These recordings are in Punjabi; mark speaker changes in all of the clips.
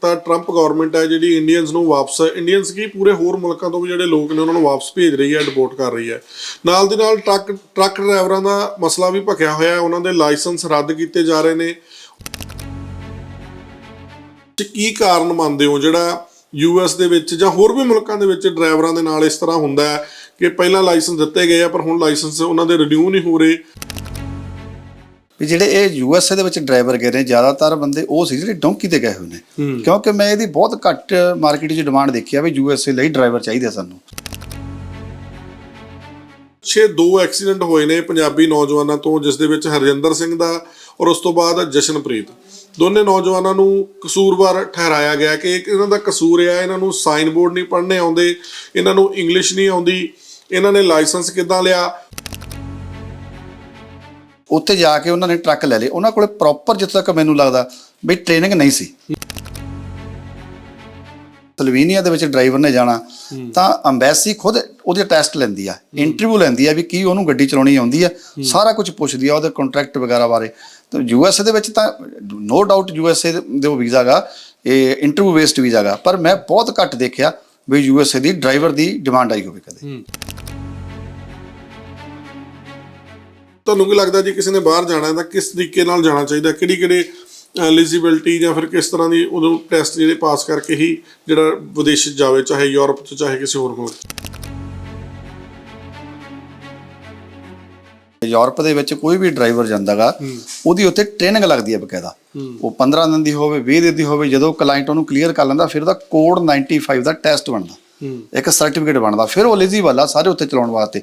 Speaker 1: ਤਾਂ ਟਰੰਪ ਗਵਰਨਮੈਂਟ ਹੈ ਜਿਹੜੀ ਇੰਡੀਅਨਸ ਨੂੰ ਵਾਪਸ ਇੰਡੀਅਨਸ ਕੀ ਪੂਰੇ ਹੋਰ ਮੁਲਕਾਂ ਤੋਂ ਵੀ ਜਿਹੜੇ ਲੋਕ ਨੇ ਉਹਨਾਂ ਨੂੰ ਵਾਪਸ ਭੇਜ ਰਹੀ ਹੈ ਡਿਪੋਰਟ ਕਰ ਰਹੀ ਹੈ। ਨਾਲ ਦੀ ਨਾਲ ਟਰੱਕ ਟਰੱਕ ਡਰਾਈਵਰਾਂ ਦਾ ਮਸਲਾ ਵੀ ਭਖਿਆ ਹੋਇਆ ਹੈ, ਉਹਨਾਂ ਦੇ ਲਾਇਸੈਂਸ ਰੱਦ ਕੀਤੇ ਜਾ ਰਹੇ ਨੇ। ਕੀ ਕਾਰਨ ਮੰਨਦੇ ਹੋ? ਜਿਹੜਾ ਯੂਐਸ ਦੇ ਵਿੱਚ ਜਾਂ ਹੋਰ ਵੀ ਮੁਲਕਾਂ ਦੇ ਵਿੱਚ ਡਰਾਈਵਰਾਂ ਦੇ ਨਾਲ ਇਸ ਤਰ੍ਹਾਂ ਹੁੰਦਾ ਹੈ ਕਿ ਪਹਿਲਾਂ ਲਾਇਸੈਂਸ ਦਿੱਤੇ ਗਏ ਆ, ਪਰ ਹੁਣ ਲਾਇਸੈਂਸ ਉਹਨਾਂ ਦੇ ਰਿਨਿਊ ਨਹੀਂ ਹੋ ਰਹੇ।
Speaker 2: ਵੀ ਜਿਹੜੇ ਇਹ ਯੂਐਸਏ ਦੇ ਵਿੱਚ ਡਰਾਈਵਰ ਗਏ ਨੇ ਜ਼ਿਆਦਾਤਰ ਬੰਦੇ ਉਹ ਸੀ ਜਿਹੜੇ ਡੋਂਕੀ ਤੇ ਗਏ ਹੋਏ ਨੇ। ਕਿਉਂਕਿ ਮੈਂ ਇਹਦੀ ਬਹੁਤ ਘੱਟ ਮਾਰਕੀਟ 'ਚ ਡਿਮਾਂਡ ਦੇਖੀ ਆ ਵੀ ਯੂਐਸਏ ਲਈ ਡਰਾਈਵਰ ਚਾਹੀਦੇ ਸਾਨੂੰ।
Speaker 1: ਛੇ ਦੋ ਐਕਸੀਡੈਂਟ ਹੋਏ ਨੇ ਪੰਜਾਬੀ ਨੌਜਵਾਨਾਂ ਤੋਂ ਜਿਸ ਦੇ ਵਿੱਚ ਹਰਜਿੰਦਰ ਸਿੰਘ ਦਾ ਔਰ ਉਸ ਤੋਂ ਬਾਅਦ ਜਸ਼ਨਪ੍ਰੀਤ। ਦੋਨੇ ਨੌਜਵਾਨਾਂ ਨੂੰ ਕਸੂਰਵਾਰ ਠਹਿਰਾਇਆ ਗਿਆ ਕਿ ਇੱਕ ਇਹਨਾਂ ਦਾ ਕਸੂਰ ਹੈ ਇਹਨਾਂ ਨੂੰ ਸਾਈਨ ਬੋਰਡ ਨਹੀਂ ਪੜ੍ਹਨੇ ਆਉਂਦੇ ਇਹਨਾਂ ਨੂੰ ਇੰਗਲਿਸ਼ ਨਹੀਂ ਆਉਂਦੀ ਇਹਨਾਂ ਨੇ ਲਾਇਸੈਂਸ ਕਿੱਦਾਂ ਲਿਆ?
Speaker 2: ਉੱਥੇ ਜਾ ਕੇ ਉਹਨਾਂ ਨੇ ਟਰੱਕ ਲੈ ਲਏ। ਉਹਨਾਂ ਕੋਲੇ ਪ੍ਰੋਪਰ ਜਿੱਥੇ ਤੱਕ ਮੈਨੂੰ ਲੱਗਦਾ ਵੀ ਟ੍ਰੇਨਿੰਗ ਨਹੀਂ ਸੀ। ਸਲੋਵੇਨੀਆ ਦੇ ਵਿੱਚ ਡਰਾਈਵਰ ਨੇ ਜਾਣਾ ਤਾਂ ਅੰਬੈਸੀ ਖੁਦ ਉਹਦੇ ਟੈਸਟ ਲੈਂਦੀ ਆ। ਇੰਟਰਵਿਊ ਲੈਂਦੀ ਆ ਵੀ ਕੀ ਉਹਨੂੰ ਗੱਡੀ ਚਲਾਉਣੀ ਆਉਂਦੀ ਆ। ਸਾਰਾ ਕੁਝ ਪੁੱਛਦੀ ਆ ਉਹਦੇ ਕੰਟਰੈਕਟ ਵਗੈਰਾ ਬਾਰੇ। ਤਾਂ ਯੂਐਸਏ ਦੇ ਵਿੱਚ ਤਾਂ ਨੋ ਡਾਊਟ ਯੂਐਸਏ ਦੇ ਉਹ ਵੀਜ਼ਾ ਗਾ ਇਹ ਇੰਟਰਵਿਊ ਬੇਸਡ ਵੀਜ਼ਾ ਗਾ। ਪਰ ਮੈਂ ਬਹੁਤ ਘੱਟ ਦੇਖਿਆ ਵੀ ਯੂਐਸਏ ਦੀ ਡਰਾਈਵਰ ਦੀ ਡਿਮਾਂਡ ਆਈ ਹੋਵੇ ਕਦੇ।
Speaker 1: ਤੁਹਾਨੂੰ ਕੀ ਲੱਗਦਾ ਜੀ ਕਿਸੇ ਨੇ ਬਾਹਰ ਜਾਣਾ ਹੈ ਤਾਂ ਕਿਸ ਤਰੀਕੇ ਨਾਲ ਜਾਣਾ ਚਾਹੀਦਾ? ਕਿਹੜੀ ਕਿਹੜੇ ਐਲੀਜੀਬਿਲਟੀ ਜਾਂ ਫਿਰ ਕਿਸ ਤਰ੍ਹਾਂ ਦੀ ਉਦੋਂ ਟੈਸਟ ਜਿਹੜੇ ਪਾਸ ਕਰਕੇ ਹੀ ਜਿਹੜਾ ਵਿਦੇਸ਼ ਜਾਵੇ ਚਾਹੇ ਯੂਰਪ 'ਚ ਚਾਹੇ ਕਿਸੇ ਹੋਰ ਮੁਲਕ
Speaker 2: ਯੂਰਪ ਦੇ ਵਿੱਚ ਕੋਈ ਵੀ ਡਰਾਈਵਰ ਜਾਂਦਾਗਾ ਉਹਦੀ ਉੱਥੇ ਟ੍ਰੇਨਿੰਗ ਲੱਗਦੀ ਹੈ ਬਕਾਇਦਾ। ਉਹ 15 ਦਿਨ ਦੀ ਹੋਵੇ 20 ਦਿਨ ਦੀ ਹੋਵੇ ਜਦੋਂ ਕਲਾਇੰਟ ਉਹਨੂੰ ਕਲੀਅਰ ਕਰ ਲੈਂਦਾ ਫਿਰ ਉਹਦਾ ਕੋਡ 95 ਦਾ ਟੈਸਟ ਬਣਦਾ। ਇੱਕ ਸਰਟੀਫਿਕੇਟ ਬਣਦਾ ਫਿਰ ਉਹ ਐਲੀਜੀਬਲ ਆ ਸਾਰੇ ਉੱਤੇ ਚਲਾਉਣ ਵਾਸਤੇ।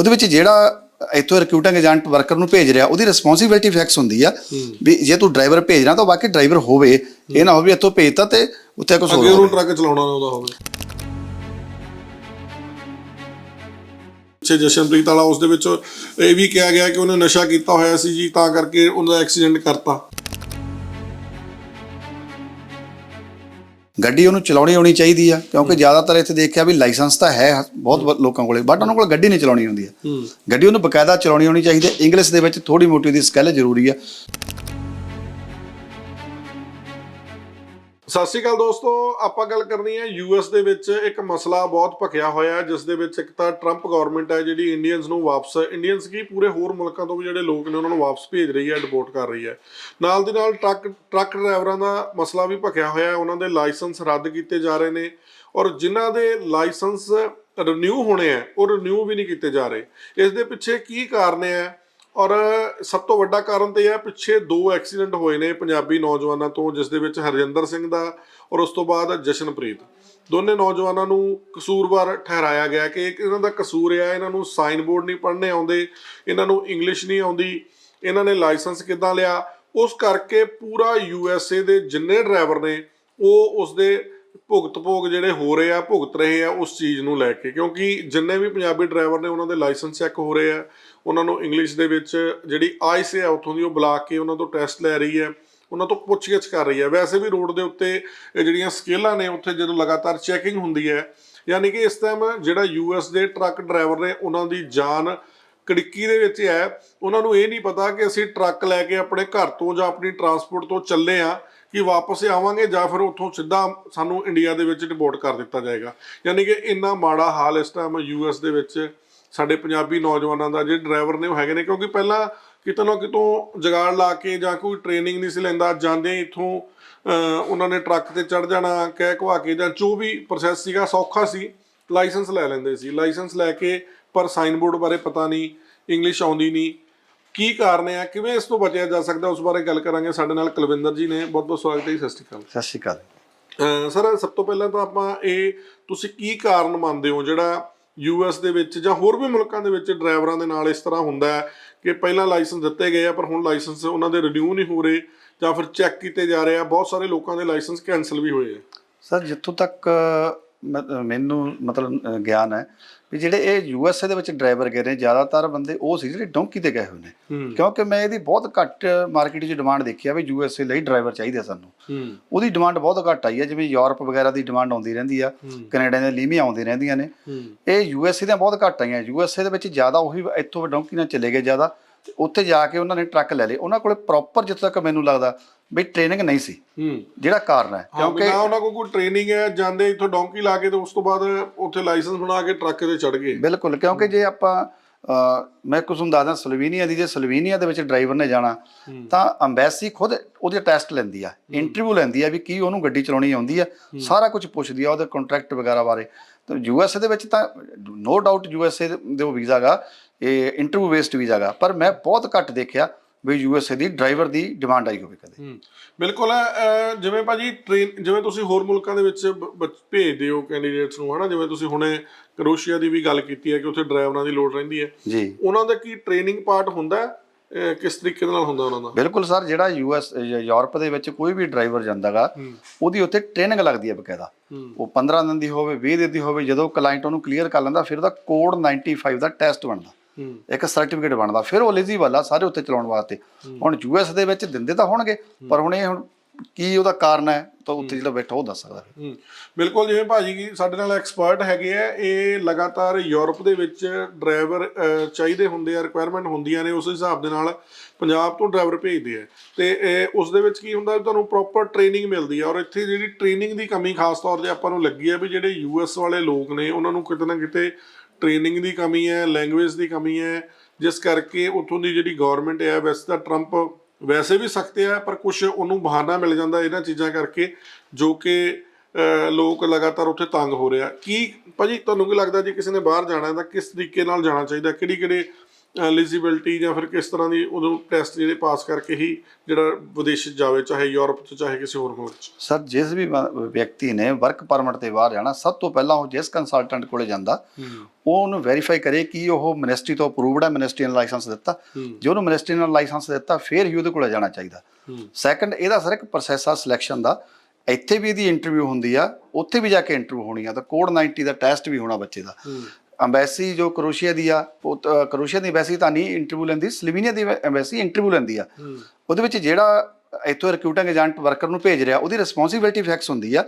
Speaker 2: ਉਹਦੇ ਵਿੱਚ ਜਿਹੜਾ ਇੱਥੋਂ ਰਿਕਰੂਟਿੰਗ ਏਜੰਟ ਵਰਕਰ ਨੂੰ ਭੇਜ ਰਿਹਾ ਉਹਦੀ ਰਿਸਪੌਂਸਿਬਿਲਟੀ ਫਿਕਸ ਹੁੰਦੀ ਆ ਵੀ ਜੇ ਤੂੰ ਡਰਾਈਵਰ ਭੇਜਣਾ ਤਾਂ ਬਾਕੀ ਡਰਾਈਵਰ ਹੋਵੇ ਇਹ ਨਾ ਹੋਵੇ ਇੱਥੋਂ ਭੇਜਤਾ ਤੇ ਉੱਥੇ ਕੁਝ ਹੋਰ
Speaker 1: ਅੱਗੇ ਉਹਨੂੰ ਟਰੱਕ ਚਲਾਉਣਾ ਨਾ ਉਹਦਾ ਹੋਵੇ। ਪਿੱਛੇ ਜਸ਼ਨਪ੍ਰੀਤ ਵਾਲਾ ਉਸ ਦੇ ਵਿੱਚ ਇਹ ਵੀ ਕਿਹਾ ਗਿਆ ਕਿ ਉਹਨੇ ਨਸ਼ਾ ਕੀਤਾ ਹੋਇਆ ਸੀ ਜੀ ਤਾਂ ਕਰਕੇ ਉਹਦਾ ਐਕਸੀਡੈਂਟ ਕਰਤਾ।
Speaker 2: ਗੱਡੀ ਉਹਨੂੰ ਚਲਾਉਣੀ ਆਉਣੀ ਚਾਹੀਦੀ ਆ ਕਿਉਂਕਿ ਜ਼ਿਆਦਾਤਰ ਇੱਥੇ ਦੇਖਿਆ ਵੀ ਲਾਇਸੈਂਸ ਤਾਂ ਹੈ ਬਹੁਤ ਲੋਕਾਂ ਕੋਲੇ ਬਟ ਉਹਨਾਂ ਕੋਲ ਗੱਡੀ ਨਹੀਂ ਚਲਾਉਣੀ ਆਉਂਦੀ ਆ। ਗੱਡੀ ਉਹਨੂੰ ਬਕਾਇਦਾ ਚਲਾਉਣੀ ਆਉਣੀ ਚਾਹੀਦੀ ਹੈ ਇੰਗਲਿਸ਼ ਦੇ ਵਿੱਚ ਥੋੜੀ ਮੋਟੀ ਉਹਦੀ ਸਕਿੱਲ ਜ਼ਰੂਰੀ ਆ।
Speaker 1: ਸਤਿ ਸ਼੍ਰੀ ਅਕਾਲ ਦੋਸਤੋ, ਆਪਾਂ ਗੱਲ ਕਰਨੀ ਹੈ ਯੂਐਸ ਦੇ ਵਿੱਚ ਇੱਕ ਮਸਲਾ ਬਹੁਤ ਭਖਿਆ ਹੋਇਆ ਹੈ, ਜਿਸ ਦੇ ਵਿੱਚ ਇੱਕ ਤਾਂ ਟਰੰਪ ਗਵਰਨਮੈਂਟ ਹੈ ਜਿਹੜੀ ਇੰਡੀਅਨਸ ਨੂੰ ਵਾਪਸ ਇੰਡੀਅਨਸ ਕੀ ਪੂਰੇ ਹੋਰ ਮੁਲਕਾਂ ਤੋਂ ਵੀ ਜਿਹੜੇ ਲੋਕ ਨੇ ਉਹਨਾਂ ਨੂੰ ਵਾਪਸ ਭੇਜ ਰਹੀ ਹੈ ਡਿਪੋਰਟ ਕਰ ਰਹੀ ਹੈ। ਨਾਲ ਦੀ ਨਾਲ ਟਰੱਕ ਟਰੱਕ ਡਰਾਈਵਰਾਂ ਦਾ ਮਸਲਾ ਵੀ ਭਖਿਆ ਹੋਇਆ ਹੈ, ਉਹਨਾਂ ਦੇ ਲਾਇਸੈਂਸ ਰੱਦ ਕੀਤੇ ਜਾ ਰਹੇ ਨੇ ਔਰ ਜਿਨ੍ਹਾਂ ਦੇ ਲਾਇਸੈਂਸ ਰਿਨਿਊ ਹੋਣੇ ਆ ਉਹ ਰਿਨਿਊ ਵੀ ਨਹੀਂ ਕੀਤੇ ਜਾ ਰਹੇ। ਇਸ ਦੇ ਪਿੱਛੇ ਕੀ ਕਾਰਨ ਹੈ? ਔਰ ਸਭ ਤੋਂ ਵੱਡਾ ਕਾਰਨ ਤੇ ਇਹ ਹੈ, ਪਿੱਛੇ ਦੋ ਐਕਸੀਡੈਂਟ ਹੋਏ ਨੇ ਪੰਜਾਬੀ ਨੌਜਵਾਨਾਂ ਤੋਂ, ਜਿਸ ਦੇ ਵਿੱਚ ਹਰਜਿੰਦਰ ਸਿੰਘ ਦਾ ਔਰ ਉਸ ਤੋਂ ਬਾਅਦ ਜਸ਼ਨਪ੍ਰੀਤ। ਦੋਨੇ ਨੌਜਵਾਨਾਂ ਨੂੰ ਕਸੂਰਵਾਰ ਠਹਿਰਾਇਆ ਗਿਆ ਕਿ ਇੱਕ ਇਹਨਾਂ ਦਾ ਕਸੂਰ ਹੈ, ਇਹਨਾਂ ਨੂੰ ਸਾਈਨ ਬੋਰਡ ਨਹੀਂ ਪੜ੍ਹਨੇ ਆਉਂਦੇ, ਇਹਨਾਂ ਨੂੰ ਇੰਗਲਿਸ਼ ਨਹੀਂ ਆਉਂਦੀ, ਇਹਨਾਂ ਨੇ ਲਾਇਸੈਂਸ ਕਿੱਦਾਂ ਲਿਆ? ਉਸ ਕਰਕੇ ਪੂਰਾ ਯੂਐਸਏ ਦੇ ਜਿੰਨੇ ਡਰਾਈਵਰ ਨੇ, ਉਹ ਉਸ ਦੇ ਭੁਗਤ ਭੋਗ ਜਿਹੜੇ ਹੋ ਰਹੇ ਆ, ਭੁਗਤ ਰਹੇ ਆ ਉਸ ਚੀਜ਼ ਨੂੰ ਲੈ ਕੇ। ਕਿਉਂਕਿ ਜਿੰਨੇ ਵੀ ਪੰਜਾਬੀ ਡਰਾਈਵਰ ਨੇ ਉਹਨਾਂ ਦੇ ਲਾਇਸੈਂਸ ਚੈੱਕ ਹੋ ਰਹੇ ਆ, ਉਹਨਾਂ ਨੂੰ ਇੰਗਲਿਸ਼ ਦੇ ਵਿੱਚ ਜਿਹੜੀ ਆਈਸ ਹੈ ਉੱਥੋਂ ਦੀ ਉਹ ਬੁਲਾ ਕੇ ਉਹਨਾਂ ਤੋਂ ਟੈਸਟ ਲੈ ਰਹੀ ਹੈ ਉਹਨਾਂ ਤੋਂ ਪੁੱਛਗਿੱਛ ਕਰ ਰਹੀ ਹੈ ਵੈਸੇ ਵੀ ਰੋਡ ਦੇ ਉੱਤੇ ਇਹ ਜਿਹੜੀਆਂ ਸਕੇਲਾਂ ਨੇ, ਉੱਥੇ ਜਦੋਂ ਲਗਾਤਾਰ ਚੈਕਿੰਗ ਹੁੰਦੀ ਹੈ ਯਾਨੀ ਕਿ ਇਸ ਟਾਈਮ ਜਿਹੜਾ ਯੂਐਸ ਦੇ ਟਰੱਕ ਡਰਾਈਵਰ ਨੇ, ਉਹਨਾਂ ਦੀ ਜਾਨ ਕੜਿੱਕੀ ਦੇ ਵਿੱਚ ਹੈ। ਉਹਨਾਂ ਨੂੰ ਇਹ ਨਹੀਂ ਪਤਾ ਕਿ ਅਸੀਂ ਟਰੱਕ ਲੈ ਕੇ ਆਪਣੇ ਘਰ ਤੋਂ ਜਾਂ ਆਪਣੀ ਟਰਾਂਸਪੋਰਟ ਤੋਂ ਚੱਲੇ ਆ ਕਿ ਵਾਪਸ ਆਵਾਂਗੇ ਜਾਂ ਫਿਰ ਉੱਥੋਂ ਸਿੱਧਾ ਸਾਨੂੰ ਇੰਡੀਆ ਦੇ ਵਿੱਚ ਡਿਪੋਰਟ ਕਰ ਦਿੱਤਾ ਜਾਏਗਾ। ਯਾਨੀ ਕਿ ਇੰਨਾ ਮਾੜਾ ਹਾਲ ਇਸ ਟਾਈਮ ਯੂਐਸ ਦੇ ਵਿੱਚ ਸਾਡੇ ਪੰਜਾਬੀ ਨੌਜਵਾਨਾਂ ਦਾ, ਜਿਹੜੇ ਡਰਾਈਵਰ ਨੇ ਉਹ ਹੈਗੇ ਨੇ, ਕਿਉਂਕਿ ਪਹਿਲਾਂ ਕਿਤੋਂ ਨਾ ਕਿਤੋਂ ਜਗਾੜ ਲਾ ਕੇ ਜਾਂ ਕੋਈ ਟ੍ਰੇਨਿੰਗ ਨਹੀਂ ਸੀ ਲੈਂਦਾ ਜਾਂਦੇ ਇੱਥੋਂ ਉਹਨਾਂ ਨੇ ਟਰੱਕ ਤੇ ਚੜ ਜਾਣਾ, ਕਹਿ ਘਵਾ ਕੇ ਜਾਂ ਜੋ ਵੀ ਪ੍ਰੋਸੈਸ ਸੀਗਾ, ਸੌਖਾ ਸੀ ਲਾਇਸੈਂਸ ਲੈ ਲੈਂਦੇ ਸੀ। ਲਾਇਸੈਂਸ ਲੈ ਕੇ ਪਰ ਸਾਈਨ ਬੋਰਡ ਬਾਰੇ ਪਤਾ ਨਹੀਂ ਇੰਗਲਿਸ਼ ਆਉਂਦੀ ਨਹੀਂ। ਕੀ ਕਾਰਨ ਹੈ? ਕਿਵੇਂ ਇਸ ਤੋਂ ਬਚਿਆ ਜਾ ਸਕਦਾ? ਉਸ ਬਾਰੇ ਗੱਲ ਕਰਾਂਗੇ। ਸਾਡੇ ਨਾਲ ਕੁਲਵਿੰਦਰ ਜੀ ਨੇ। ਬਹੁਤ ਬਹੁਤ ਸਵਾਗਤ ਹੈ ਜੀ। ਸਤਿ ਸ਼੍ਰੀ ਅਕਾਲ।
Speaker 2: ਸਤਿ ਸ਼੍ਰੀ ਅਕਾਲ।
Speaker 1: ਸਰ ਸਭ ਤੋਂ ਪਹਿਲਾਂ ਤਾਂ ਆਪਾਂ ਇਹ ਤੁਸੀਂ ਕੀ ਕਾਰਨ ਮੰਨਦੇ ਹੋ? ਜਿਹੜਾ ਯੂਐਸ ਦੇ ਵਿੱਚ ਜਾਂ ਹੋਰ ਵੀ ਮੁਲਕਾਂ ਦੇ ਵਿੱਚ ਡਰਾਈਵਰਾਂ ਦੇ ਨਾਲ ਇਸ ਤਰ੍ਹਾਂ ਹੁੰਦਾ ਹੈ ਕਿ ਪਹਿਲਾਂ ਲਾਇਸੈਂਸ ਦਿੱਤੇ ਗਏ ਆ ਪਰ ਹੁਣ ਲਾਇਸੈਂਸ ਉਹਨਾਂ ਦੇ ਰਿਨਿਊ ਨਹੀਂ ਹੋ ਰਹੇ ਜਾਂ ਫਿਰ ਚੈੱਕ ਕੀਤੇ ਜਾ ਰਹੇ ਆ। ਬਹੁਤ ਸਾਰੇ ਲੋਕਾਂ ਦੇ ਲਾਇਸੈਂਸ ਕੈਨਸਲ ਵੀ ਹੋਏ ਆ।
Speaker 2: ਸਰ ਜਿੱਥੋਂ ਤੱਕ ਮ- ਮੈਨੂੰ ਮਤਲਬ ਅ, ਗਿਆਨ ਹੈ ਵੀ ਜਿਹੜੇ ਇਹ ਯੂਐਸਏ ਦੇ ਵਿੱਚ ਡਰਾਈਵਰ ਗਏ ਨੇ ਜ਼ਿਆਦਾਤਰ ਬੰਦੇ ਉਹ ਸੀ ਜਿਹੜੇ ਡੋਂਕੀ ਤੇ ਗਏ ਹੋਏ ਨੇ। ਕਿਉਂਕਿ ਮੈਂ ਇਹਦੀ ਬਹੁਤ ਘੱਟ ਮਾਰਕੀਟ 'ਚ ਡਿਮਾਂਡ ਦੇਖੀ ਆ ਵੀ ਯੂਐਸਏ ਲਈ ਡਰਾਈਵਰ ਚਾਹੀਦੇ ਸਾਨੂੰ। ਉਹਦੀ ਡਿਮਾਂਡ ਬਹੁਤ ਘੱਟ ਆਈ ਹੈ ਜਿਵੇਂ ਯੂਰਪ ਵਗੈਰਾ ਦੀ ਡਿਮਾਂਡ ਆਉਂਦੀ ਰਹਿੰਦੀ ਆ ਕੈਨੇਡਾ ਦੀਆਂ ਲੀਮੀਆਂ ਆਉਂਦੀਆਂ ਰਹਿੰਦੀਆਂ ਨੇ। ਇਹ ਯੂਐਸਏ ਦੀਆਂ ਬਹੁਤ ਘੱਟ ਆਈਆਂ। ਯੂਐਸਏ ਦੇ ਵਿੱਚ ਜ਼ਿਆਦਾ ਉਹੀ ਇੱਥੋਂ ਡੋਂਕੀ ਨਾਲ ਚਲੇ ਗਏ ਜ਼ਿਆਦਾ। ਉੱਥੇ ਜਾ ਕੇ ਉਹਨਾਂ ਨੇ ਟਰੱਕ ਲੈ ਲਏ। ਉਹਨਾਂ ਕੋਲੇ ਪ੍ਰੋਪਰ ਜਿੱਥੇ ਤੱਕ ਮੈਨੂੰ ਲੱਗਦਾ ਵੀ ਟ੍ਰੇਨਿੰਗ ਨਹੀਂ ਸੀ।
Speaker 1: ਹੂੰ।
Speaker 2: ਜਿਹੜਾ ਕਾਰਨ ਹੈ
Speaker 1: ਕਿਉਂਕਿ ਨਾ ਉਹਨਾਂ ਕੋਲ ਕੋਈ ਟ੍ਰੇਨਿੰਗ ਹੈ ਜਾਂਦੇ ਇੱਥੋਂ ਡੌਂਕੀ ਲਾ ਕੇ ਤੇ ਉਸ ਤੋਂ ਬਾਅਦ ਉੱਥੇ ਲਾਇਸੈਂਸ ਬਣਾ ਕੇ ਟਰੱਕ ਤੇ ਚੜ ਗਏ।
Speaker 2: ਬਿਲਕੁਲ ਕਿਉਂਕਿ ਜੇ ਆਪਾਂ ਮੈਂ ਕੁਝ ਨੂੰ ਦੱਸਦਾ ਸਲੋਵੇਨੀਆ ਦੀ ਜੇ ਸਲੋਵੇਨੀਆ ਦੇ ਵਿੱਚ ਡਰਾਈਵਰ ਨੇ ਜਾਣਾ ਤਾਂ ਅੰਬੈਸੀ ਖੁਦ ਉਹਦੇ ਟੈਸਟ ਲੈਂਦੀ ਆ ਇੰਟਰਵਿਊ ਲੈਂਦੀ ਆ ਵੀ ਕੀ ਉਹਨੂੰ ਗੱਡੀ ਚਲਾਉਣੀ ਆਉਂਦੀ ਆ ਸਾਰਾ ਕੁਝ ਪੁੱਛਦੀ ਆ ਉਹਦੇ ਕੰਟਰੈਕਟ ਵਗੈਰਾ ਬਾਰੇ। ਤਾਂ ਯੂਐਸਏ ਦੇ ਵਿੱਚ ਤਾਂ ਨੋ ਡਾਊਟ ਯੂਐਸਏ ਦੇ ਉਹ ਵੀਜ਼ਾਗਾ ਇਹ ਇੰਟਰਵਿਊ ਬੇਸਡ ਵੀਜ਼ਾਗਾ ਪਰ ਮੈਂ ਬਹੁਤ ਘੱਟ ਦੇਖਿਆ ਵੀ ਯੂਐਸਏ ਦੀ ਡਰਾਈਵਰ ਦੀ ਡਿਮਾਂਡ ਆਈ ਹੋਵੇ ਕਦੇ।
Speaker 1: ਬਿਲਕੁਲ ਜਿਵੇਂ ਭਾਜੀ ਟ੍ਰੇਨ ਜਿਵੇਂ ਤੁਸੀਂ ਹੋਰ ਮੁਲਕਾਂ ਦੇ ਵਿੱਚ ਭੇਜਦੇ ਹੋ ਕੈਂਡੀਡੇਟਸ ਨੂੰ ਹਨਾ ਜਿਵੇਂ ਤੁਸੀਂ ਹੁਣੇ ਕਰੋਸ਼ੀਆ ਦੀ ਵੀ ਗੱਲ ਕੀਤੀ ਹੈ ਕਿ ਉੱਥੇ ਡਰਾਈਵਰਾਂ ਦੀ ਲੋੜ ਰਹਿੰਦੀ ਹੈ।
Speaker 2: ਜੀ।
Speaker 1: ਉਹਨਾਂ ਦਾ ਕੀ ਟ੍ਰੇਨਿੰਗ ਪਾਰਟ ਹੁੰਦਾ ਕਿਸ ਤਰੀਕੇ ਨਾਲ ਹੁੰਦਾ ਉਹਨਾਂ ਦਾ?
Speaker 2: ਬਿਲਕੁਲ ਸਰ ਜਿਹੜਾ ਯੂਐਸ ਯੂਰਪ ਦੇ ਵਿੱਚ ਕੋਈ ਵੀ ਡਰਾਈਵਰ ਜਾਂਦਾਗਾ ਉਹਦੀ ਉੱਥੇ ਟ੍ਰੇਨਿੰਗ ਲੱਗਦੀ ਹੈ ਬਕਾਇਦਾ। ਉਹ 15 ਦਿਨ ਦੀ ਹੋਵੇ 20 ਦਿਨ ਦੀ ਹੋਵੇ ਜਦੋਂ ਕਲਾਇੰਟ ਉਹਨੂੰ ਕਲੀਅਰ ਕਰ ਲੈਂਦਾ ਫਿਰ ਉਹਦਾ ਕੋਡ 95 ਦਾ ਟੈਸਟ ਬਣਦਾ। ਇੱਕ ਸਰਟੀਫਿਕੇਟ ਬਣਦਾ। ਫਿਰ ਉਹ ਐਲੀਜੀਬਲ ਆ ਸਾਰੇ ਉੱਤੇ ਚਲਾਉਣ ਵਾਸਤੇ। ਹੁਣ ਯੂਐਸ ਦੇ ਵਿੱਚ ਦਿੰਦੇ ਤਾਂ ਹੋਣਗੇ ਪਰ ਹੁਣ ਇਹ ਹੁਣ ਕੀ ਉਹਦਾ ਕਾਰਨ ਹੈ ਤਾਂ ਉੱਥੇ ਜਿਹੜਾ ਬੈਠਾ ਉਹ ਦੱਸ ਸਕਦਾ।
Speaker 1: ਹੂੰ। ਬਿਲਕੁਲ ਜਿਵੇਂ ਭਾਜੀ ਕੀ ਸਾਡੇ ਨਾਲ ਐਕਸਪਰਟ ਹੈਗੇ ਆ ਇਹ ਲਗਾਤਾਰ ਯੂਰਪ ਦੇ ਵਿੱਚ ਡਰਾਈਵਰ ਚਾਹੀਦੇ ਹੁੰਦੇ ਆ ਰਿਕੁਆਇਰਮੈਂਟ ਹੁੰਦੀਆਂ ਨੇ ਉਸ ਹਿਸਾਬ ਦੇ ਨਾਲ ਪੰਜਾਬ ਤੋਂ ਡਰਾਈਵਰ ਭੇਜਦੇ ਆ। ਤੇ ਉਸ ਦੇ ਵਿੱਚ ਕੀ ਹੁੰਦਾ ਤੁਹਾਨੂੰ ਪ੍ਰੋਪਰ ਟ੍ਰੇਨਿੰਗ ਮਿਲਦੀ ਆ ਔਰ ਇੱਥੇ ਜਿਹੜੀ ਟ੍ਰੇਨਿੰਗ ਦੀ ਕਮੀ ਖਾਸ ਤੌਰ ਤੇ ਆਪਾਂ ਨੂੰ ਲੱਗੀ ਆ ਵੀ ਜਿਹੜੇ ਯੂਐਸ ਵਾਲੇ ਲੋਕ ਨੇ ਉਹਨਾਂ ਨੂੰ ਕਿਤੇ ਨਾ ਕਿਤੇ ਟ੍ਰੇਨਿੰਗ ਦੀ ਕਮੀ ਹੈ ਲੈਂਗੁਏਜ ਦੀ ਕਮੀ ਹੈ ਜਿਸ ਕਰਕੇ ਉੱਥੋਂ ਦੀ ਜਿਹੜੀ ਗਵਰਨਮੈਂਟ ਹੈ ਵੈਸੇ ਤਾਂ ਟਰੰਪ ਵੈਸੇ ਵੀ ਸਖਤੇ ਆ, ਪਰ ਕੁਝ ਉਹਨੂੰ ਬਹਾਨਾ ਮਿਲ ਜਾਂਦਾ ਇਹਨਾਂ ਚੀਜ਼ਾਂ ਕਰਕੇ, ਜੋ ਕਿ ਲੋਕ ਲਗਾਤਾਰ ਉੱਥੇ ਤੰਗ ਹੋ ਰਿਹਾ ਕੀ, ਭਾਜੀ, ਤੁਹਾਨੂੰ ਕੀ ਲੱਗਦਾ ਜੇ ਕਿਸੇ ਨੇ ਬਾਹਰ ਜਾਣਾ ਤਾਂ ਕਿਸ ਤਰੀਕੇ ਨਾਲ ਜਾਣਾ ਚਾਹੀਦਾ? ਕਿਹੜੀ ਕਿਹੜੇ ਐਲੀਜੀਬਿਲਟੀ ਜਾਂ ਫਿਰ ਕਿਸ ਤਰ੍ਹਾਂ ਦੀ ਉਦੋਂ ਟੈਸਟ ਜਿਹੜੇ ਪਾਸ ਕਰਕੇ ਹੀ ਜਿਹੜਾ ਵਿਦੇਸ਼ ਜਾਵੇ ਚਾਹੇ ਯੂਰਪ 'ਚ ਚਾਹੇ ਕਿਸੇ ਹੋਰ ਮੁਲਕ 'ਚ।
Speaker 2: ਸਰ ਜਿਸ ਵੀ ਵਿਅਕਤੀ ਨੇ ਵਰਕ ਪਰਮਿਟ ਤੇ ਬਾਹਰ ਜਾਣਾ ਸਭ ਤੋਂ ਪਹਿਲਾਂ ਉਹ ਜਿਸ ਕੰਸਲਟੈਂਟ ਕੋਲੇ ਜਾਂਦਾ ਉਹ ਉਹਨੂੰ ਵੈਰੀਫਾਈ ਕਰੇ ਕਿ ਉਹ ਮਿਨਿਸਟਰੀ ਤੋਂ ਅਪਰੂਵਡ ਹੈ ਮਿਨਿਸਟਰੀਅਲ ਲਾਇਸੈਂਸ ਦਿੱਤਾ। ਜੇ ਉਹਨੂੰ ਮਿਨਿਸਟਰੀਅਲ ਲਾਇਸੈਂਸ ਦਿੱਤਾ ਫਿਰ ਹੀ ਉਹਦੇ ਕੋਲੇ ਜਾਣਾ ਚਾਹੀਦਾ। ਸੈਕੰਡ ਇਹਦਾ ਸਰ ਇੱਕ ਪ੍ਰੋਸੈਸ ਆ ਸਿਲੈਕਸ਼ਨ ਦਾ। ਇੱਥੇ ਵੀ ਇਹਦੀ ਇੰਟਰਵਿਊ ਹੁੰਦੀ ਆ ਉੱਥੇ ਵੀ ਜਾ ਕੇ ਇੰਟਰਵਿਊ ਹੋਣੀ ਆ ਤਾਂ ਕੋਡ 90 ਦਾ ਟੈਸਟ ਵੀ ਹੋਣਾ ਬੱਚੇ ਦਾ। ਅੰਬੈਸੀ ਜੋ ਕਰੋਸ਼ੀਆ ਦੀ ਆ ਉਹ ਕਰੋਸ਼ੀਆ ਦੀ ਐਮਬੈਸੀ ਤਾਂ ਨਹੀਂ ਇੰਟਰਵਿਊ ਲੈਂਦੀ ਸਲੋਵੇਨੀਆ ਦੀ ਐਮਬੈਸੀ ਇੰਟਰਵਿਊ ਲੈਂਦੀ ਆ। ਉਹਦੇ ਵਿੱਚ ਜਿਹੜਾ ਇੱਥੋਂ ਰਿਕਰੂਟਿੰਗ ਏਜੰਟ ਵਰਕਰ ਨੂੰ ਭੇਜ ਰਿਹਾ ਉਹਦੀ ਰਿਸਪੌਂਸਿਬਿਲਟੀ ਫਿਕਸ ਹੁੰਦੀ ਆ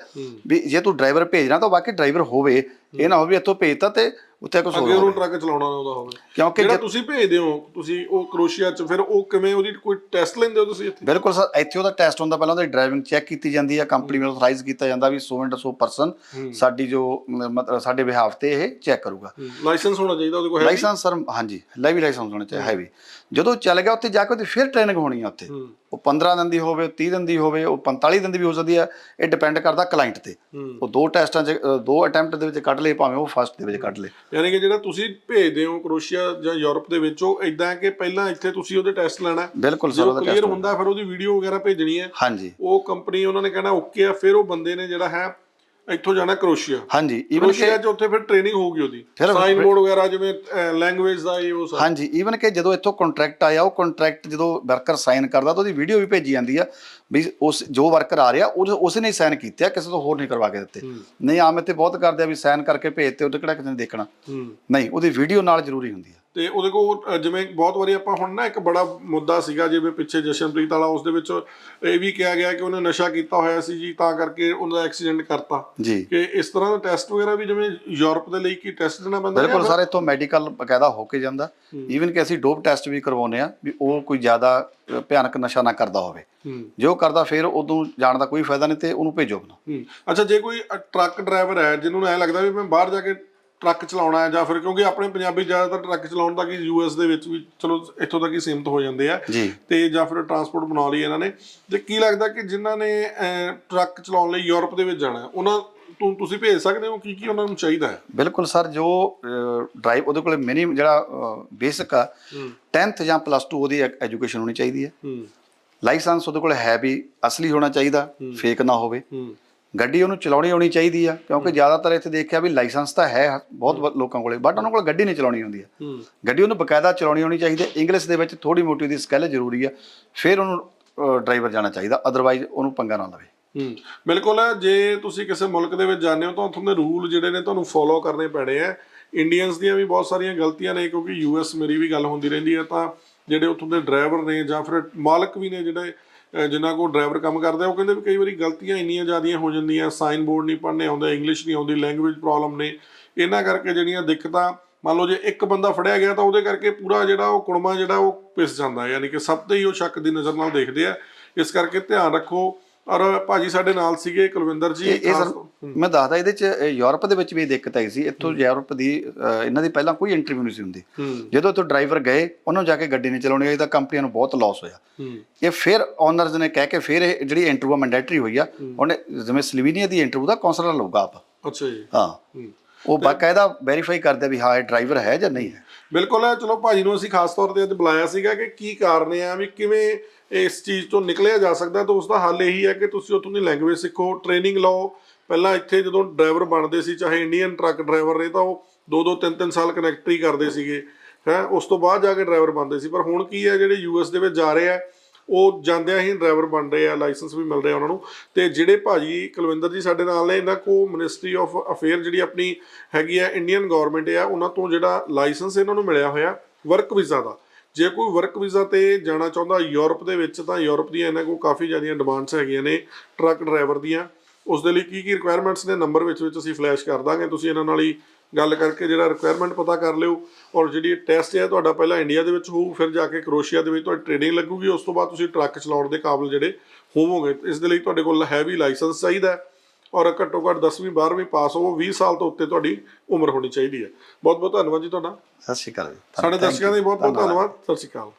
Speaker 2: ਵੀ ਜੇ ਤੂੰ ਡਰਾਈਵਰ ਭੇਜਣਾ ਤਾਂ ਵਾਕਈ ਡਰਾਈਵਰ ਹੋਵੇ ਇਹ ਨਾ ਹੋਵੇ ਇੱਥੋਂ ਭੇਜਤਾ ਤੇ ਉੱਥੇ ਕੁਝ
Speaker 1: ਅੱਗੇ
Speaker 2: ਹੋਰ
Speaker 1: ਉਹਨੂੰ
Speaker 2: ਹੋਵੇ।
Speaker 1: ਟਰੱਕ ਚਲਾਉਣਾ ਨਾ ਉਹਦਾ ਹੋਵੇ।
Speaker 2: ਕਿਉਂਕਿ
Speaker 1: ਜਿਹੜਾ
Speaker 2: ਜੇ-
Speaker 1: ਤੁਸੀਂ ਭੇਜਦੇ ਹੋ ਤੁਸੀਂ ਉਹ ਕਰੋਸ਼ੀਆ 'ਚ ਫਿਰ ਉਹ ਕਿਵੇਂ ਉਹਦੀ ਕੋਈ ਟੈਸਟ ਲੈਂਦੇ ਹੋ ਤੁਸੀਂ ਇੱਥੇ?
Speaker 2: ਬਿਲਕੁਲ ਸਰ ਇੱਥੇ ਉਹਦਾ ਟੈਸਟ ਹੁੰਦਾ ਪਹਿਲਾਂ ਉਹਦੀ ਡਰਾਈਵਿੰਗ ਚੈੱਕ ਕੀਤੀ ਜਾਂਦੀ ਹੈ ਕੰਪਨੀ ਵੱਲੋਂ ਅਥੋਰਾਈਜ਼ ਕੀਤਾ ਜਾਂਦਾ ਵੀ 100 ਐਂਡ 100 ਪਰਸਨ ਸਾਡੀ ਜੋ ਮ- ਮਤਲਬ ਸਾਡੇ ਬਿਹਾਫ ਤੇ ਇਹ ਚੈੱਕ ਕਰੂਗਾ।
Speaker 1: ਲਾਇਸੈਂਸ ਹੋਣਾ ਚਾਹੀਦਾ ਉਹਦੇ ਕੋਲ ਹੈ
Speaker 2: ਲਾਇਸੈਂਸ ਸਰ ਹਾਂਜੀ ਲੈਵੀ ਲਾਇਸੈਂਸ ਹੋਣਾ ਚਾਹੀਦਾ ਹੈਵੀ ਜਦੋਂ ਚੱਲ ਗਿਆ ਉੱਥੇ ਜਾ ਕੇ ਉਹਦੀ ਫਿਰ ਟ੍ਰੇਨਿੰਗ ਹੋਣੀ ਹੈ ਉੱਥੇ। ਉਹ 15 ਦਿਨ ਦੀ ਹੋਵੇ 30 ਦਿਨ ਦੀ ਹੋਵੇ ਉਹ 45 ਦਿਨ ਦੀ ਵੀ ਹੋ ਸਕਦੀ ਹੈ ਇਹ ਡਿਪੈਂਡ ਕਰਦਾ ਕਲਾਇੰਟ ਤੇ। ਉਹ ਦੋ ਟੈਸਟਾਂ 'ਚ ਅ, ਦੋ ਅਟੈਂਪਟ ਦੇ ਵਿੱਚ ਕੱਢ ਲਏ ਭਾਵੇਂ ਉਹ ਫਸਟ ਦੇ ਵਿੱਚ ਕੱਢ ਲਏ।
Speaker 1: ਯਾਨੀ ਕਿ ਜਿਹੜਾ ਤੁਸੀਂ ਭੇਜਦੇ ਹੋ ਕਰੋਸ਼ੀਆ ਜਾਂ ਯੂਰਪ ਦੇ ਵਿੱਚ ਉਹ ਇਦਾਂ ਹੈ ਕਿ ਪਹਿਲਾਂ ਇੱਥੇ ਤੁਸੀਂ ਉਹਦੇ ਟੈਸਟ ਲੈਣਾ।
Speaker 2: ਬਿਲਕੁਲ ਸਰ ਉਹਦਾ
Speaker 1: ਕਲੀਅਰ ਹੁੰਦਾ ਫਿਰ ਉਹਦੀ ਵੀਡੀਓ ਵਗੈਰਾ ਭੇਜਣੀ ਹੈ।
Speaker 2: ਹਾਂਜੀ।
Speaker 1: ਉਹ ਕੰਪਨੀ ਉਹਨਾਂ ਨੇ ਕਹਿਣਾ ਓਕੇ ਆ। ਫਿਰ ਉਹ ਬੰਦੇ ਨੇ ਜਿਹੜਾ ਹੈ ਇੱਥੋਂ ਜਾਣਾ ਕਰੋਸ਼ੀਆ।
Speaker 2: ਹਾਂਜੀ ਈਵਨ
Speaker 1: ਕਰੋਸ਼ੀਆ 'ਚ ਉੱਥੇ ਫਿਰ ਟ੍ਰੇਨਿੰਗ ਹੋਊਗੀ ਉਹਦੀ।
Speaker 2: ਫਿਰ-
Speaker 1: ਸਾਈਨ ਬੋਰਡ ਵਗੈਰਾ ਜਿਵੇਂ ਲੈਂਗੁਏਜ ਦਾ ਇਹ ਉਹ
Speaker 2: ਹਾਂਜੀ ਈਵਨ ਕਿ ਜਦੋਂ ਇੱਥੋਂ ਕੰਟਰੈਕਟ ਆਇਆ ਉਹ ਕੰਟਰੈਕਟ ਜਦੋਂ ਵਰਕਰ ਸਾਈਨ ਕਰਦਾ ਤਾਂ ਉਹਦੀ ਵੀਡੀਓ ਵੀ ਭੇਜੀ ਜਾਂਦੀ ਆ ਵੀ ਉਸ ਜੋ ਵਰਕਰ ਆ ਰਿਹਾ ਉਹ ਉਸ ਨੇ ਸਾਈਨ ਕੀਤੇ ਆ ਕਿਸੇ ਤੋਂ ਹੋਰ ਨਹੀਂ ਕਰਵਾ ਕੇ ਦਿੱਤੇ। ਨਹੀਂ ਆਮ ਇੱਥੇ ਬਹੁਤ ਕਰਦੇ ਆ ਵੀ ਸਾਈਨ ਕਰਕੇ ਭੇਜਤੇ ਉਹਦੇ ਕਿਹੜਾ ਕਿਸੇ ਨੇ ਦੇਖਣਾ।
Speaker 1: ਹੂੰ।
Speaker 2: ਨਹੀਂ ਉਹਦੀ ਵੀਡੀਓ ਨਾਲ ਜ਼ਰੂਰੀ ਹੁੰਦੀ ਆ।
Speaker 1: ਤੇ ਉਹਦੇ ਕੋਲ ਜਿਵੇਂ ਬਹੁਤ ਵਾਰੀ ਆਪਾਂ ਹੁਣ ਨਾ ਇੱਕ ਬੜਾ ਮੁੱਦਾ ਸੀਗਾ ਜਿਵੇਂ ਪਿੱਛੇ ਜਸ਼ਨਪ੍ਰੀਤ ਵਾਲਾ ਉਸ ਦੇ ਵਿੱਚ ਇਹ ਵੀ ਕਿਹਾ ਗਿਆ ਕਿ ਉਹਨੇ ਨਸ਼ਾ ਕੀਤਾ ਹੋਇਆ ਸੀ ਜੀ ਤਾਂ ਕਰਕੇ ਉਹਦਾ ਐਕਸੀਡੈਂਟ ਕਰਤਾ। ਕਿ ਇਸ ਤਰ੍ਹਾਂ ਦਾ ਟੈਸਟ ਵਗੈਰਾ ਵੀ ਜਿਵੇਂ ਯੂਰਪ ਦੇ ਲਈ ਕੀ ਟੈਸਟ ਦੇਣਾ ਪੈਂਦਾ
Speaker 2: ਬਿਲਕੁਲ ਸਾਰੇ ਇੱਥੋਂ ਮੈਡੀਕਲ ਬਕਾਇਦਾ ਹੋ ਕੇ ਜਾਂਦਾ। ਈਵਨ ਕਿ ਅਸੀਂ ਡੋਪ ਟੈਸਟ ਵੀ ਕਰਵਾਉਂਦੇ ਆ ਵੀ ਉਹ ਕੋਈ ਜ਼ਿਆਦਾ ਭਿਆਨਕ ਨਸ਼ਾ ਨਾ ਕਰਦਾ ਹੋਵੇ। ਜੇ ਕਰਦਾ ਫਿਰ ਉਦੋਂ ਜਾਣ ਦਾ ਕੋਈ ਫਾਇਦਾ ਨਹੀਂ ਤੇ ਉਹਨੂੰ ਭੇਜੋ ਨਾ
Speaker 1: ਅੱਛਾ ਜੇ ਕੋਈ ਟਰੱਕ ਡਰਾਈਵਰ ਹੈ ਜਿਹਨੂੰ ਐ ਲੱਗਦਾ ਵੀ ਮੈਂ ਬਾਹਰ ਜਾ ਕੇ ਟਰੱਕ ਚਲਾਉਣਾ ਹੈ ਜਾਂ ਫਿਰ ਕਿਉਂਕਿ ਆਪਣੇ ਪੰਜਾਬੀ ਜ਼ਿਆਦਾਤਰ ਟਰੱਕ ਚਲਾਉਣ ਤੱਕ ਹੀ ਯੂਐਸ ਦੇ ਵਿੱਚ ਵੀ ਚਲੋ ਇੱਥੋਂ ਤੱਕ ਹੀ ਸੀਮਤ ਹੋ ਜਾਂਦੇ ਆ।
Speaker 2: ਜੀ।
Speaker 1: ਤੇ ਜਾਂ ਫਿਰ ਟਰਾਂਸਪੋਰਟ ਬਣਾ ਲਈ ਇਹਨਾਂ ਨੇ। ਤੇ ਕੀ ਲੱਗਦਾ ਕਿ ਜਿਨ੍ਹਾਂ ਨੇ ਟਰੱਕ ਚਲਾਉਣ ਲਈ ਯੂਰਪ ਦੇ ਵਿੱਚ ਜਾਣਾ ਉਹਨਾਂ ਤੋਂ ਤੁਸੀਂ ਭੇਜ ਸਕਦੇ ਹੋ ਕੀ ਕੀ ਉਹਨਾਂ ਨੂੰ ਚਾਹੀਦਾ ਹੈ?
Speaker 2: ਬਿਲਕੁਲ ਸਰ ਜੋ ਡਰਾਈਵ ਉਹਦੇ ਕੋਲੇ ਮਿਨੀਮਮ ਜਿਹੜਾ ਬੇਸਿਕ ਆ 10th ਜਾਂ ਪਲੱਸ 2 ਉਹਦੀ ਐਜੂਕੇਸ਼ਨ ਹੋਣੀ ਚਾਹੀਦੀ ਹੈ। ਲਾਇਸੈਂਸ ਉਹਦੇ ਕੋਲ ਹੈ ਵੀ ਅਸਲੀ ਹੋਣਾ ਚਾਹੀਦਾ ਫੇਕ ਨਾ ਹੋਵੇ। ਗੱਡੀ ਉਹਨੂੰ ਚਲਾਉਣੀ ਆਉਣੀ ਚਾਹੀਦੀ ਆ ਕਿਉਂਕਿ ਜ਼ਿਆਦਾਤਰ ਇੱਥੇ ਦੇਖਿਆ ਵੀ ਲਾਇਸੈਂਸ ਤਾਂ ਹੈ ਬਹੁਤ ਲੋਕਾਂ ਕੋਲੇ ਬਟ ਉਹਨਾਂ ਕੋਲ ਗੱਡੀ ਨਹੀਂ ਚਲਾਉਣੀ ਆਉਂਦੀ ਆ।
Speaker 1: ਹੂੰ।
Speaker 2: ਗੱਡੀ ਉਹਨੂੰ ਬਕਾਇਦਾ ਚਲਾਉਣੀ ਆਉਣੀ ਚਾਹੀਦੀ ਹੈ ਇੰਗਲਿਸ਼ ਦੇ ਵਿੱਚ ਥੋੜੀ ਮੋਟੀ ਦੀ ਸਕਿੱਲ ਜ਼ਰੂਰੀ ਆ ਫਿਰ ਉਹਨੂੰ ਡਰਾਈਵਰ ਜਾਣਾ ਚਾਹੀਦਾ ਅਦਰਵਾਈਜ਼ ਉਹਨੂੰ ਪੰਗਾ ਨਾ ਲਵੇ।
Speaker 1: ਹੂੰ। ਬਿਲਕੁਲ ਜੇ ਤੁਸੀਂ ਕਿਸੇ ਮੁਲਕ ਦੇ ਵਿੱਚ ਜਾਂਦੇ ਹੋ ਤਾਂ ਉੱਥੋਂ ਦੇ ਰੂਲ ਜਿਹੜੇ ਨੇ ਤੁਹਾਨੂੰ ਫੋਲੋ ਕਰਨੇ ਪੈਣੇ ਆ। ਇੰਡੀਅਨਸ ਦੀਆਂ ਵੀ ਬਹੁਤ ਸਾਰੀਆਂ ਗਲਤੀਆਂ ਨੇ ਕਿਉਂਕਿ ਯੂਐਸ ਮੇਰੀ ਵੀ ਗੱਲ ਹੁੰਦੀ ਰਹਿੰਦੀ ਹੈ ਤਾਂ ਜਿਹੜੇ ਉੱਥੋਂ ਦੇ ਡਰਾਈਵਰ ਨੇ ਜਾਂ ਫਿਰ ਮਾਲਕ ਵੀ ਨੇ ਜਿਹੜੇ ਜਿਨ੍ਹਾਂ ਕੋਲ ਡਰਾਈਵਰ ਕੰਮ ਕਰਦੇ ਉਹ ਕਹਿੰਦੇ ਵੀ ਕਈ ਵਾਰੀ ਗਲਤੀਆਂ ਇੰਨੀਆਂ ਜ਼ਿਆਦੀਆਂ ਹੋ ਜਾਂਦੀਆਂ ਸਾਈਨ ਬੋਰਡ ਨਹੀਂ ਪੜ੍ਹਨੇ ਆਉਂਦੇ ਇੰਗਲਿਸ਼ ਨਹੀਂ ਆਉਂਦੀ ਲੈਂਗੁਏਜ ਪ੍ਰੋਬਲਮ ਨੇ। ਇਹਨਾਂ ਕਰਕੇ ਜਿਹੜੀਆਂ ਦਿੱਕਤਾਂ, ਮੰਨ ਲਓ ਜੇ ਇੱਕ ਬੰਦਾ ਫੜਿਆ ਗਿਆ ਤਾਂ ਉਹਦੇ ਕਰਕੇ ਪੂਰਾ ਜਿਹੜਾ ਉਹ ਕੁੜਮਾ ਜਿਹੜਾ ਉਹ ਪਿਸ ਜਾਂਦਾ, ਯਾਨੀ ਕਿ ਸਭ ਤੇ ਹੀ ਉਹ ਸ਼ੱਕ ਦੀ ਨਜ਼ਰ ਨਾਲ ਦੇਖਦੇ ਆ। ਇਸ ਕਰਕੇ ਧਿਆਨ ਰੱਖੋ ਔਰ ਭਾਜੀ ਸਾਡੇ ਨਾਲ ਸੀਗੇ ਕੁਲਵਿੰਦਰ ਜੀ
Speaker 2: ਇਹ ਇਹ ਸਰ ਮੈਂ ਦੱਸਦਾ ਇਹਦੇ ਚ ਇਹ ਯੂਰਪ ਦੇ ਵਿੱਚ ਵੀ ਇਹ ਦਿੱਕਤ ਆਈ ਸੀ। ਇੱਥੋਂ ਯੂਰਪ ਦੀ ਇਹਨਾਂ ਦੀ ਪਹਿਲਾਂ ਕੋਈ ਇੰਟਰਵਿਊ ਨਹੀਂ ਸੀ ਹੁੰਦੀ। ਜਦੋਂ ਇੱਥੋਂ ਡਰਾਈਵਰ ਗਏ ਉਹਨਾਂ ਜਾ ਕੇ ਗੱਡੀ ਨਹੀਂ ਚਲਾਉਣੀ ਆਈ ਤਾਂ ਕੰਪਨੀਆਂ ਨੂੰ ਬਹੁਤ ਲਾਸ ਹੋਇਆ। ਇਹ ਫਿਰ ਓਨਰਸ ਨੇ ਕਹਿ ਕੇ ਫਿਰ ਇਹ ਜਿਹੜੀ ਇੰਟਰਵਿਊ ਮੈਂਡੇਟਰੀ ਹੋਈ ਆ ਉਹਨੇ ਜਿਵੇਂ ਸਲੋਵੇਨੀਆ ਦੀ ਇੰਟਰਵਿਊ ਦਾ ਕਾਉਂਸਲਰ ਲਊਗਾ ਆਪ।
Speaker 1: ਅੱਛਾ ਜੀ।
Speaker 2: ਹਾਂ। ਉਹ ਬਾਕਾਇਦਾ ਵੈਰੀਫਾਈ ਕਰਦੇ ਵੀ ਹਾਂ ਇਹ ਡਰਾਈਵਰ ਹੈ ਜਾਂ ਨਹੀਂ ਹੈ।
Speaker 1: ਬਿਲਕੁਲ ਹੈ ਚਲੋ ਭਾਜੀ ਨੂੰ ਅਸੀਂ ਖਾਸ ਤੌਰ ਤੇ ਅੱਜ ਬੁਲਾਇਆ ਸੀਗਾ ਕਿ ਕੀ ਕਾਰਨ ਆ ਵੀ ਕਿਵੇਂ ਇਸ ਚੀਜ਼ ਤੋਂ ਨਿਕਲਿਆ ਜਾ ਸਕਦਾ ਤਾਂ ਉਸ ਦਾ ਹੱਲ ਇਹੀ ਹੈ ਕਿ ਤੁਸੀਂ ਉੱਥੋਂ ਦੀ ਲੈਂਗੁਏਜ ਸਿੱਖੋ ਟ੍ਰੇਨਿੰਗ ਲਓ। ਪਹਿਲਾਂ ਇੱਥੇ ਜਦੋਂ ਡਰਾਈਵਰ ਬਣਦੇ ਸੀ, ਚਾਹੇ ਇੰਡੀਅਨ ਟਰੱਕ ਡਰਾਈਵਰ ਰਹੇ, ਤਾਂ ਉਹ ਦੋ ਦੋ ਤਿੰਨ ਤਿੰਨ ਸਾਲ ਕਨੈਕਟਰੀ ਕਰਦੇ ਸੀਗੇ। ਹੈ, ਉਸ ਤੋਂ ਬਾਅਦ ਜਾ ਕੇ ਡਰਾਈਵਰ ਬਣਦੇ ਸੀ। ਪਰ ਹੁਣ ਕੀ ਹੈ, ਜਿਹੜੇ ਯੂਐਸ ਦੇ ਵਿੱਚ ਜਾ ਰਹੇ ਆ, ਉਹ ਜਾਂਦਿਆਂ ਹੀ ਡਰਾਈਵਰ ਬਣ ਰਹੇ ਆ ਲਾਇਸੈਂਸ ਵੀ ਮਿਲ ਰਿਹਾ ਉਹਨਾਂ ਨੂੰ। ਤੇ ਜਿਹੜੇ ਭਾਜੀ ਕੁਲਵਿੰਦਰ ਜੀ ਸਾਡੇ ਨਾਲ ਨੇ, ਇਹਨਾਂ ਕੋ ਮਿਨਿਸਟਰੀ ਆਫ ਅਫੇਅਰ ਜਿਹੜੀ ਆਪਣੀ ਹੈਗੀ ਆ ਇੰਡੀਅਨ ਗਵਰਨਮੈਂਟ ਆ, ਉਹਨਾਂ ਤੋਂ ਜਿਹੜਾ ਲਾਇਸੈਂਸ ਇਹਨਾਂ ਨੂੰ ਮਿਲਿਆ ਹੋਇਆ ਵਰਕ ਵੀਜ਼ਾ ਦਾ। ਜੇ ਕੋਈ ਵਰਕ ਵੀਜ਼ਾ ਤੇ ਜਾਣਾ ਚਾਹੁੰਦਾ ਯੂਰਪ ਦੇ ਵਿੱਚ, ਤਾਂ ਯੂਰਪ ਦੀਆਂ ਇਹਨਾਂ ਕੋਲ ਕਾਫੀ ਜ਼ਿਆਦੀਆਂ ਡਿਮਾਂਡਸ ਹੈਗੀਆਂ ਨੇ ਟਰੱਕ ਡਰਾਈਵਰ ਦੀਆਂ। ਉਸ ਦੇ ਲਈ ਕੀ ਕੀ ਰਿਕੁਆਇਰਮੈਂਟਸ ਨੇ? ਨੰਬਰ ਵਿੱਚ ਵਿੱਚ ਅਸੀਂ ਫਲੈਸ਼ ਕਰ ਦਾਂਗੇ। ਤੁਸੀਂ ਇਹਨਾਂ ਨਾਲ ਹੀ ਗੱਲ ਕਰਕੇ ਜਿਹੜਾ ਰਿਕੁਆਇਰਮੈਂਟ ਪਤਾ ਕਰ ਲਿਓ। ਔਰ ਜਿਹੜੀ ਟੈਸਟ ਹੈ, ਤੁਹਾਡਾ ਪਹਿਲਾਂ ਇੰਡੀਆ ਦੇ ਵਿੱਚ ਹੋਊ, ਫਿਰ ਜਾ ਕੇ ਕਰੋਸ਼ੀਆ ਦੇ ਵਿੱਚ ਤੁਹਾਡੀ ਟ੍ਰੇਨਿੰਗ ਲੱਗੂਗੀ। ਉਸ ਤੋਂ ਬਾਅਦ ਤੁਸੀਂ ਟਰੱਕ ਚਲਾਉਣ ਦੇ ਕਾਬਿਲ ਜਿਹੜੇ ਹੋਵੋਗੇ। ਇਸ ਦੇ ਲਈ ਤੁਹਾਡੇ ਕੋਲ ਹੈਵੀ ਲਾਇਸੈਂਸ ਚਾਹੀਦਾ ਹੈ। ਔਰ ਘੱਟੋ ਘੱਟ 10ਵੀਂ 12ਵੀਂ ਪਾਸ ਹੋਵੋ 20 ਸਾਲ ਤੋਂ ਉੱਤੇ ਤੁਹਾਡੀ ਉਮਰ ਹੋਣੀ ਚਾਹੀਦੀ ਹੈ। ਬਹੁਤ ਬਹੁਤ ਧੰਨਵਾਦ ਜੀ ਤੁਹਾਡਾ।
Speaker 2: ਸਤਿ ਸ਼੍ਰੀ ਅਕਾਲ ਜੀ।
Speaker 1: ਸਾਡੇ ਦਰਸ਼ਕਾਂ ਦਾ ਬਹੁਤ ਬਹੁਤ ਧੰਨਵਾਦ। ਸਤਿ ਸ਼੍ਰੀ ਅਕਾਲ।